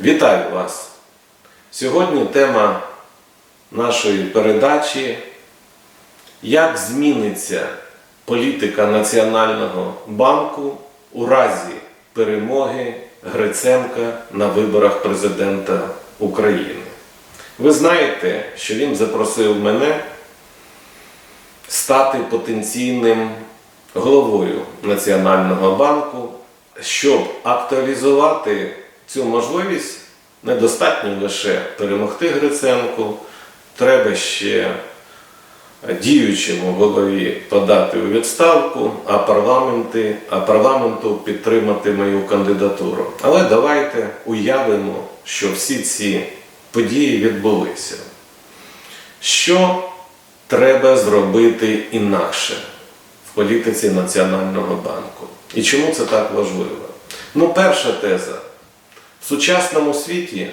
Вітаю вас! Сьогодні тема нашої передачі Як зміниться політика Національного банку у разі перемоги Гриценка на виборах президента України. Ви знаєте, що він запросив мене стати потенційним головою Національного банку, щоб актуалізувати цю можливість, недостатньо лише перемогти Гриценку, треба ще діючому голові подати у відставку, а, парламенти, а парламенту підтримати мою кандидатуру. Але давайте уявимо, що всі ці події відбулися. Що треба зробити інакше в політиці Національного банку? І чому це так важливо? Ну, перша теза. В сучасному світі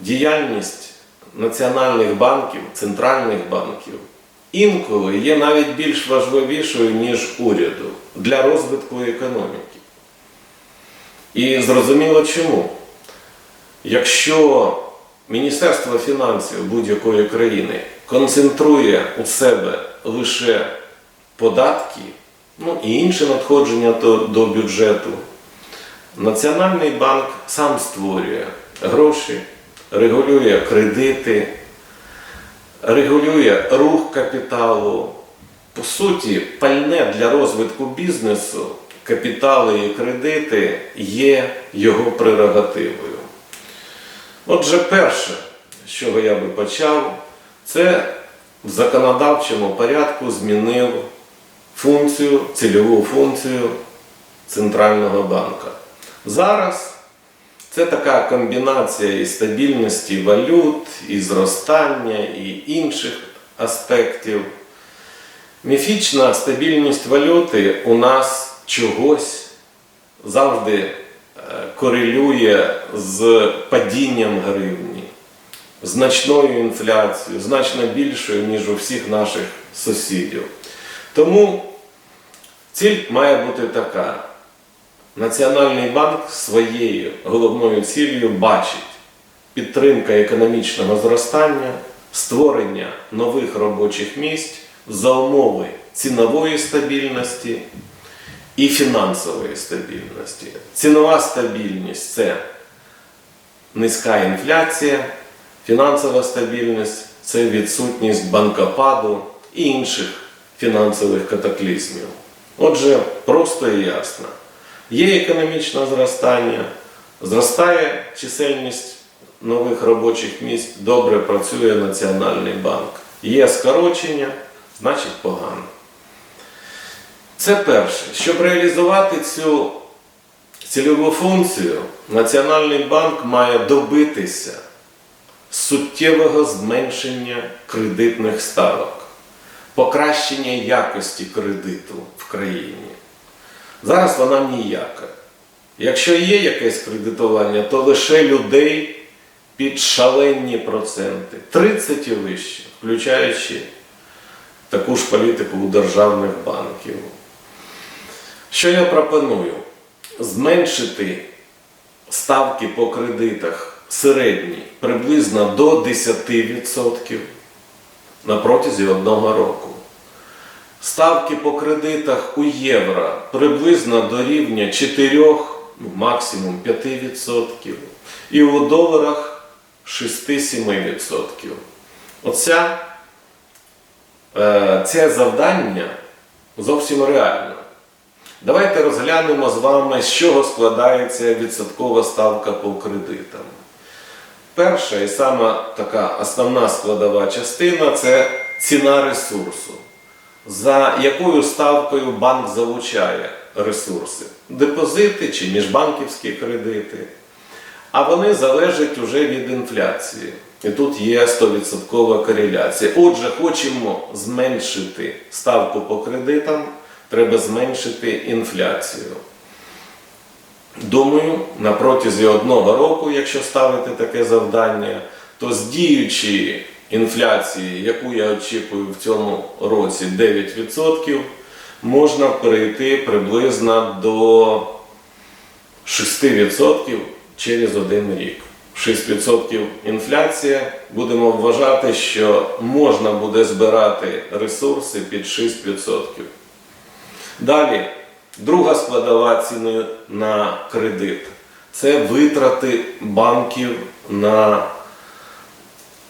діяльність національних банків, центральних банків інколи є навіть більш важливішою, ніж уряду для розвитку економіки. І зрозуміло чому. Якщо Міністерство фінансів будь-якої країни концентрує у себе лише податки, ну і інші надходження до, бюджету, Національний банк сам створює гроші, регулює кредити, регулює рух капіталу. По суті, пальне для розвитку бізнесу, капітали і кредити є його прерогативою. Отже, перше, з чого я би почав, це в законодавчому порядку змінив функцію, цільову функцію Центрального банка. Зараз це така комбінація і стабільності валют, і зростання, і інших аспектів. Міфічна стабільність валюти у нас чогось завжди е, корелює з падінням гривні, значною інфляцією, значно більшою, ніж у всіх наших сусідів. Тому ціль має бути така. Національний банк своєю головною цілею бачить підтримка економічного зростання, створення нових робочих місць за умови цінової стабільності і фінансової стабільності. Цінова стабільність це низька інфляція, фінансова стабільність це відсутність банкопаду і інших фінансових катаклізмів. Отже, просто і ясно. Є економічне зростання, зростає чисельність нових робочих місць, добре працює Національний банк. Є скорочення, значить погано. Це перше. Щоб реалізувати цю цільову функцію, Національний банк має добитися суттєвого зменшення кредитних ставок, покращення якості кредиту в країні. Зараз вона ніяка. Якщо є якесь кредитування, то лише людей під шалені проценти. 30 і вище, включаючи таку ж політику у державних банків. Що я пропоную? Зменшити ставки по кредитах середні приблизно до 10% на протязі одного року. Ставки по кредитах у євро приблизно до рівня 4, ну, максимум 5%. І у доларах 6-7%. Оця, е, це завдання зовсім реально. Давайте розглянемо з вами, з чого складається відсоткова ставка по кредитам. Перша і сама така основна складова частина це ціна ресурсу за якою ставкою банк залучає ресурси депозити чи міжбанківські кредити. А вони залежать уже від інфляції. І тут є 100% кореляція. Отже, хочемо зменшити ставку по кредитам, треба зменшити інфляцію. Думаю, на протязі одного року, якщо ставити таке завдання, то з діючої інфляції, яку я очікую в цьому році 9%, можна перейти приблизно до 6%, через один рік. 6% інфляція. Будемо вважати, що можна буде збирати ресурси під 6%. Далі, друга складова ціни на кредит це витрати банків на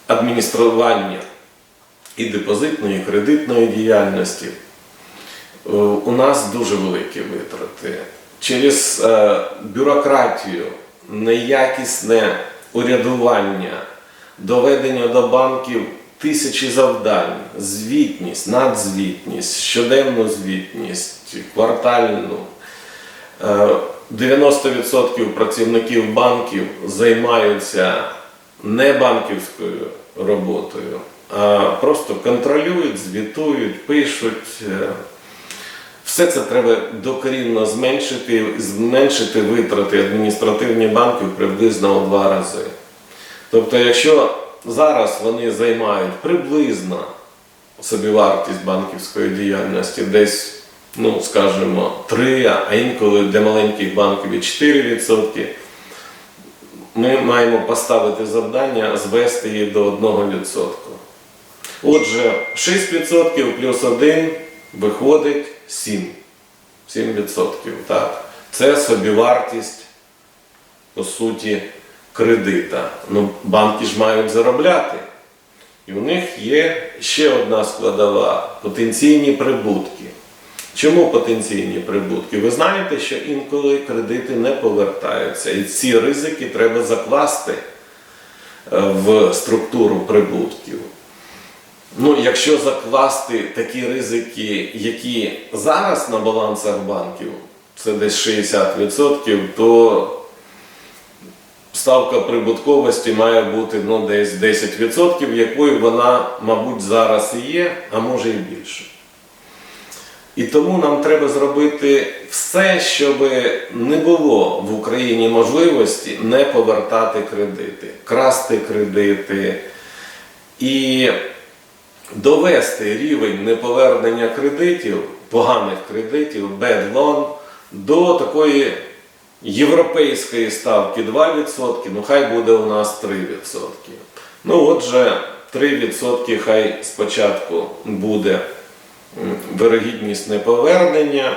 адміністрування і депозитної, і кредитної діяльності. Е, У нас дуже великі витрати. Через е, бюрократію, неякісне урядування, доведення до банків тисячі завдань, звітність, надзвітність, щоденну звітність, квартальну. Е, 90% працівників банків займаються не банківською роботою, а просто контролюють, звітують, пишуть. Е, Все це треба докорінно зменшити, зменшити витрати адміністративні банків приблизно у два рази. Тобто, якщо зараз вони займають приблизно собівартість банківської діяльності десь, ну скажімо, 3, а інколи для маленьких банків і 4%, ми маємо поставити завдання звести її до 1%. Отже, 6% плюс 1 виходить 7. 7%. Так. Це собівартість, по суті, кредита. Ну, банки ж мають заробляти. І у них є ще одна складова потенційні прибутки. Чому потенційні прибутки? Ви знаєте, що інколи кредити не повертаються, і ці ризики треба закласти е, в структуру прибутків. Ну, якщо закласти такі ризики, які зараз на балансах банків, це десь 60%, то ставка прибутковості має бути ну, десь 10%, якою вона, мабуть, зараз і є, а може і більше. І тому нам треба зробити все, щоб не було в Україні можливості не повертати кредити, красти кредити і довести рівень неповернення кредитів, поганих кредитів, bad loan, до такої європейської ставки 2%, ну хай буде у нас 3%. Ну отже, 3% хай спочатку буде вирогідність неповернення,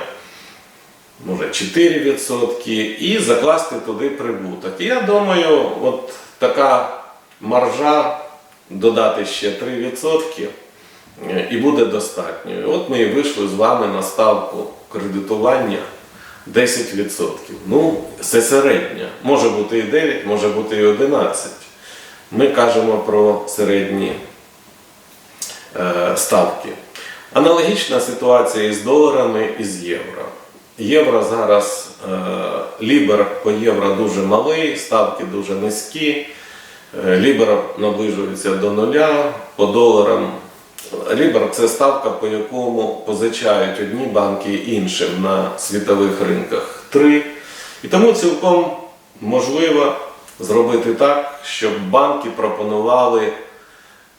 може 4%, і закласти туди прибуток. І я думаю, от така маржа додати ще 3% е, і буде достатньо. От ми і вийшли з вами на ставку кредитування 10%. Ну, це середня. Може бути і 9, може бути і 11. Ми кажемо про середні е, ставки. Аналогічна ситуація із доларами і з євро. Євро зараз, е, лібер по євро дуже малий, ставки дуже низькі. Е, Лібер наближується до нуля, по доларам. Лібер це ставка, по якому позичають одні банки іншим на світових ринках три. І тому цілком можливо зробити так, щоб банки пропонували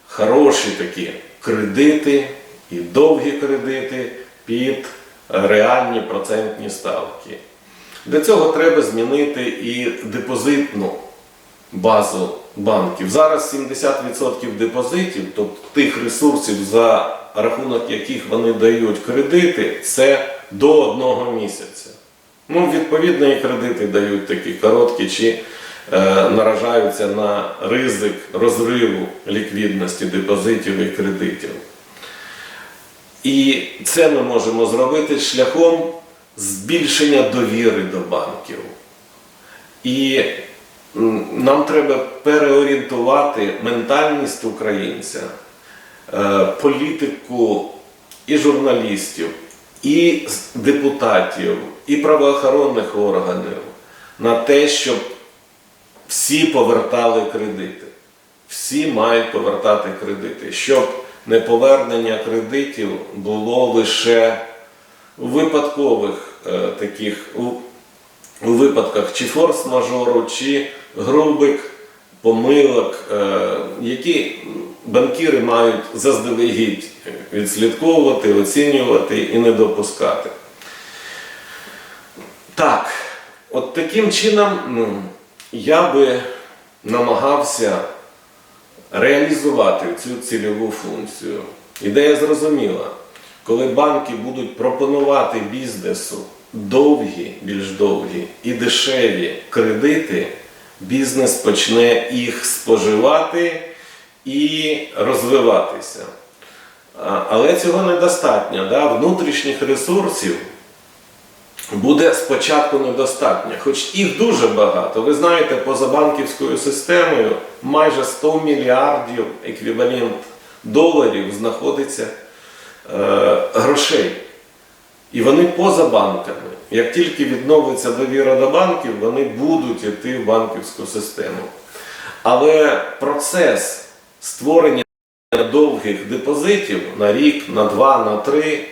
хороші такі кредити і довгі кредити під реальні процентні ставки. Для цього треба змінити і депозитну базу банків. Зараз 70% депозитів, тобто тих ресурсів, за рахунок яких вони дають кредити, це до одного місяця. Ну, відповідно, і кредити дають такі короткі чи е, наражаються на ризик розриву ліквідності депозитів і кредитів. І це ми можемо зробити шляхом збільшення довіри до банків. І нам треба переорієнтувати ментальність українця, е, політику і журналістів, і депутатів, і правоохоронних органів на те, щоб всі повертали кредити. Всі мають повертати кредити, щоб неповернення кредитів було лише у випадкових е, таких у, у випадках чи форс-мажору, чи грубих помилок, е, які банкіри мають заздалегідь відслідковувати, оцінювати і не допускати. Так, от таким чином ну, я би намагався реалізувати цю цільову функцію. Ідея зрозуміла, коли банки будуть пропонувати бізнесу довгі, більш довгі і дешеві кредити, бізнес почне їх споживати і розвиватися. Але цього недостатньо. Да? Внутрішніх ресурсів буде спочатку недостатньо, хоч їх дуже багато. Ви знаєте, поза банківською системою майже 100 мільярдів еквівалент доларів знаходиться е, грошей. І вони поза банками. Як тільки відновиться довіра до банків, вони будуть йти в банківську систему. Але процес створення довгих депозитів на рік, на два, на три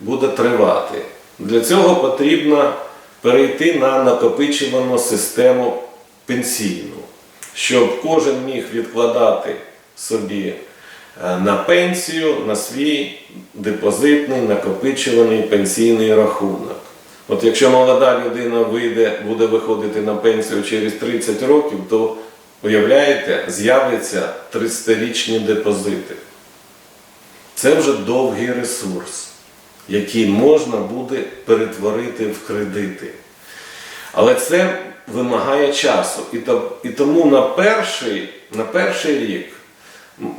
буде тривати. Для цього потрібно перейти на накопичувану систему пенсійну, щоб кожен міг відкладати собі е, на пенсію, на свій депозитний накопичуваний пенсійний рахунок. От якщо молода людина вийде, буде виходити на пенсію через 30 років, то уявляєте, з'являться 300-річні депозити. Це вже довгий ресурс, який можна буде перетворити в кредити. Але це вимагає часу. І, тому на перший, на перший рік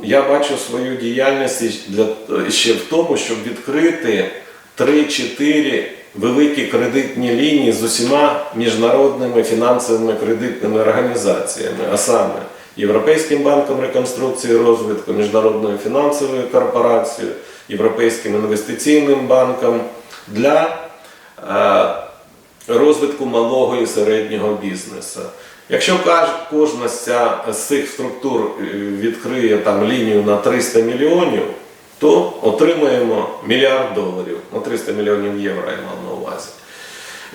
я бачу свою діяльність для, ще в тому, щоб відкрити 3-4 великі кредитні лінії з усіма міжнародними фінансовими кредитними організаціями, а саме Європейським банком реконструкції і розвитку, Міжнародною фінансовою корпорацією, Європейським інвестиційним банком для е, розвитку малого і середнього бізнесу. Якщо кожна з, цих структур е, відкриє там лінію на 300 мільйонів, то отримаємо мільярд доларів, ну 300 мільйонів євро я мав на увазі.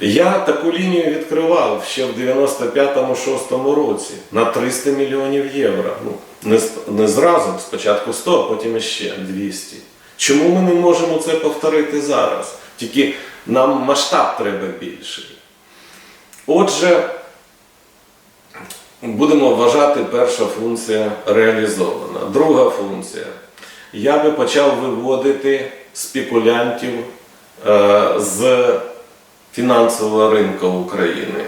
Я таку лінію відкривав ще в 95-6 році на 300 мільйонів євро. Ну, не, не зразу, спочатку 100, а потім ще 200. Чому ми не можемо це повторити зараз? Тільки нам масштаб треба більший. Отже, будемо вважати, перша функція реалізована. Друга функція. Я би почав виводити спекулянтів е, з фінансового ринку України.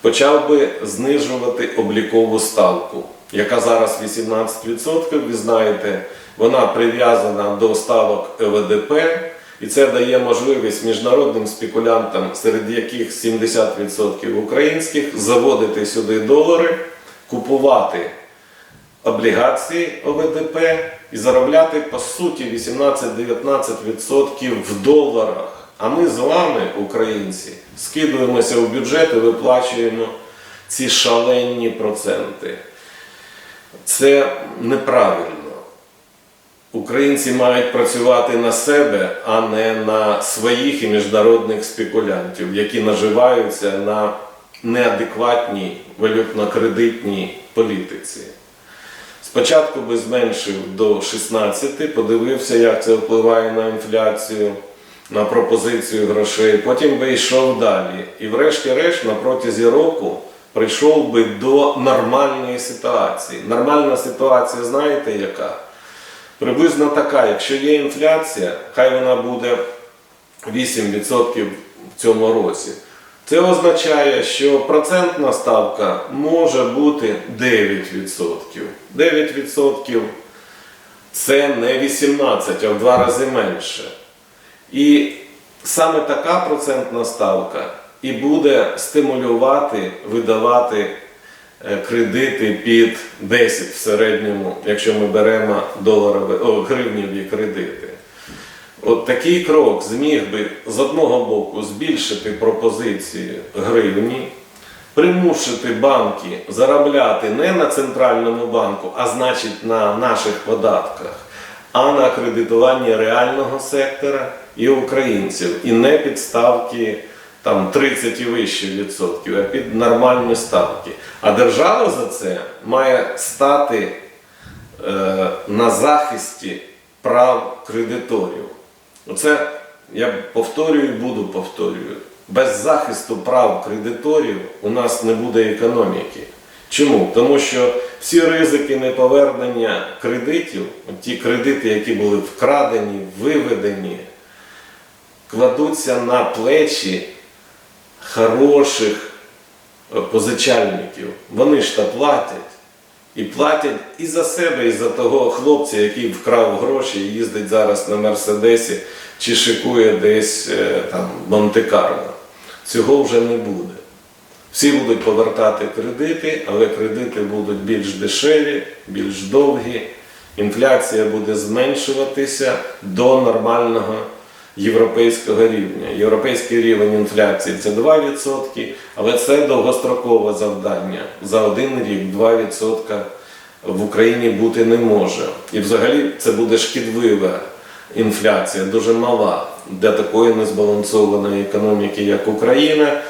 Почав би знижувати облікову ставку, яка зараз 18%, ви знаєте, вона прив'язана до ставок ЕВДП, і це дає можливість міжнародним спекулянтам, серед яких 70% українських, заводити сюди долари, купувати облігації ОВДП і заробляти по суті 18-19% в доларах. А ми з вами, українці, скидуємося в бюджет і виплачуємо ці шалені проценти. Це неправильно. Українці мають працювати на себе, а не на своїх і міжнародних спекулянтів, які наживаються на неадекватній валютно-кредитній політиці. Спочатку би зменшив до 16, подивився, як це впливає на інфляцію, на пропозицію грошей, потім би йшов далі. І врешті-решт, на протязі року прийшов би до нормальної ситуації. Нормальна ситуація, знаєте яка? Приблизно така, якщо є інфляція, хай вона буде 8% в цьому році. Це означає, що процентна ставка може бути 9%. 9% це не 18, а в два рази менше. І саме така процентна ставка і буде стимулювати видавати кредити під 10 в середньому, якщо ми беремо доларові, о, гривневі кредити. От такий крок зміг би з одного боку збільшити пропозицію гривні, примусити банки заробляти не на центральному банку, а значить на наших податках, а на кредитуванні реального сектора і українців, і не під ставки там 30 і вище відсотків, а під нормальні ставки. А держава за це має стати е, на захисті прав кредиторів. Оце я повторюю і буду повторюю. Без захисту прав кредиторів у нас не буде економіки. Чому? Тому що всі ризики неповернення кредитів, ті кредити, які були вкрадені, виведені, кладуться на плечі хороших е, позичальників. Вони ж то платять. І платять і за себе, і за того хлопця, який вкрав гроші і їздить зараз на Мерседесі чи шикує десь е, там Монте-Карло. Цього вже не буде. Всі будуть повертати кредити, але кредити будуть більш дешеві, більш довгі. Інфляція буде зменшуватися до нормального європейського рівня. Європейський рівень інфляції це 2%, але це довгострокове завдання. За один рік 2% в Україні бути не може. І взагалі це буде шкідлива інфляція, дуже мала для такої незбалансованої економіки, як Україна.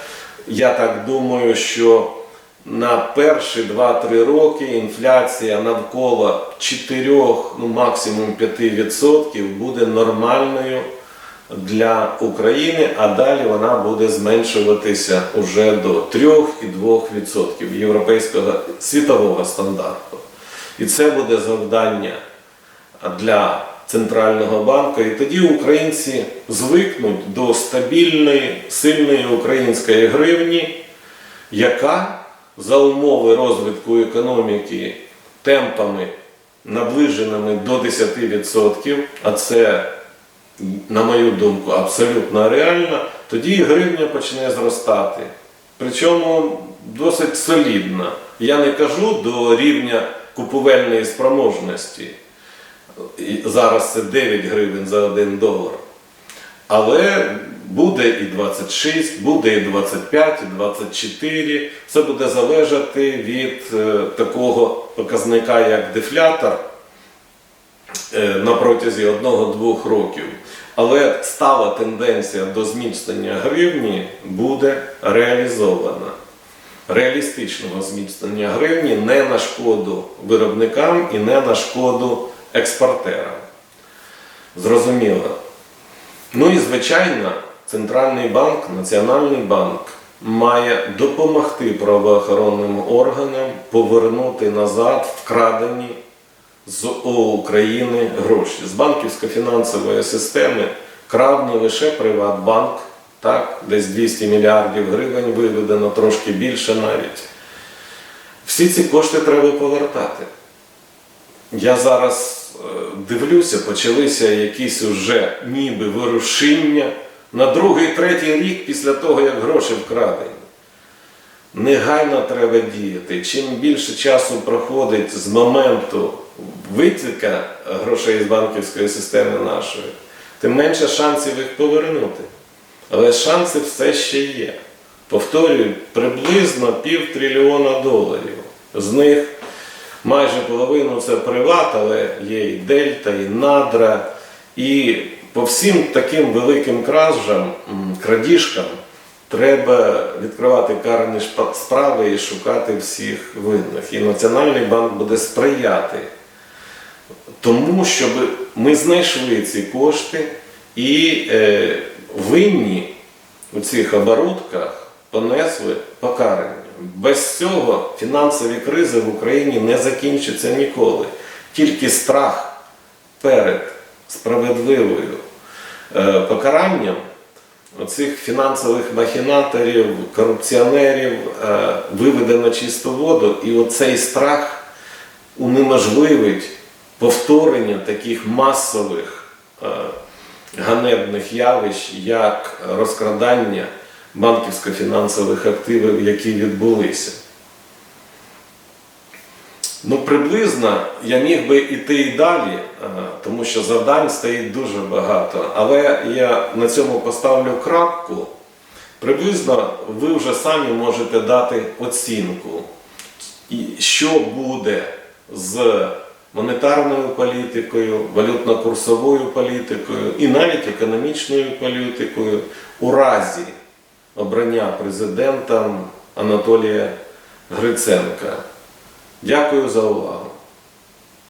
Я так думаю, що на перші 2-3 роки інфляція навколо 4, ну максимум 5% буде нормальною для України, а далі вона буде зменшуватися уже до 3,2% європейського світового стандарту. І це буде завдання для центрального банку. І тоді українці звикнуть до стабільної, сильної української гривні, яка за умови розвитку економіки темпами наближеними до 10%, а це, на мою думку, абсолютно реально, тоді і гривня почне зростати. Причому досить солідно. Я не кажу до рівня купувельної спроможності. Зараз це 9 гривень за 1 долар. Але буде і 26, буде і 25, і 24. Це буде залежати від е, такого показника, як дефлятор на протязі 1-2 років. Але стала тенденція до зміцнення гривні буде реалізована. Реалістичного зміцнення гривні не на шкоду виробникам і не на шкоду експортерам. Зрозуміло. Ну і звичайно, Центральний банк, Національний банк має допомогти правоохоронним органам повернути назад вкрадені з України гроші. З банківсько-фінансової системи крав не лише Приватбанк, так, десь 200 мільярдів гривень виведено, трошки більше навіть. Всі ці кошти треба повертати. Я зараз е, дивлюся, почалися якісь уже ніби вирушення на другий, третій рік після того, як гроші вкрадені. Негайно треба діяти. Чим більше часу проходить з моменту витіка грошей з банківської системи нашої, тим менше шансів їх повернути. Але шанси все ще є. Повторюю, приблизно пів трильйона доларів. З них майже половину це приват, але є і дельта, і надра. І по всім таким великим кражам, крадіжкам треба відкривати карні справи і шукати всіх винних. І Національний банк буде сприяти тому, щоб ми знайшли ці кошти і е, винні у цих оборудках понесли покарання. Без цього фінансові кризи в Україні не закінчаться ніколи. Тільки страх перед справедливою е, покаранням оцих фінансових махінаторів, корупціонерів е, виведе на чисту воду, і оцей страх унеможливить повторення таких масових е, ганебних явищ, як розкрадання банківсько-фінансових активів, які відбулися. Ну, приблизно я міг би йти і далі, е, тому що завдань стоїть дуже багато. Але я на цьому поставлю крапку. Приблизно ви вже самі можете дати оцінку, що буде з монетарною політикою, валютно-курсовою політикою і навіть економічною політикою у разі обрання президентом Анатолія Гриценка. Дякую за увагу.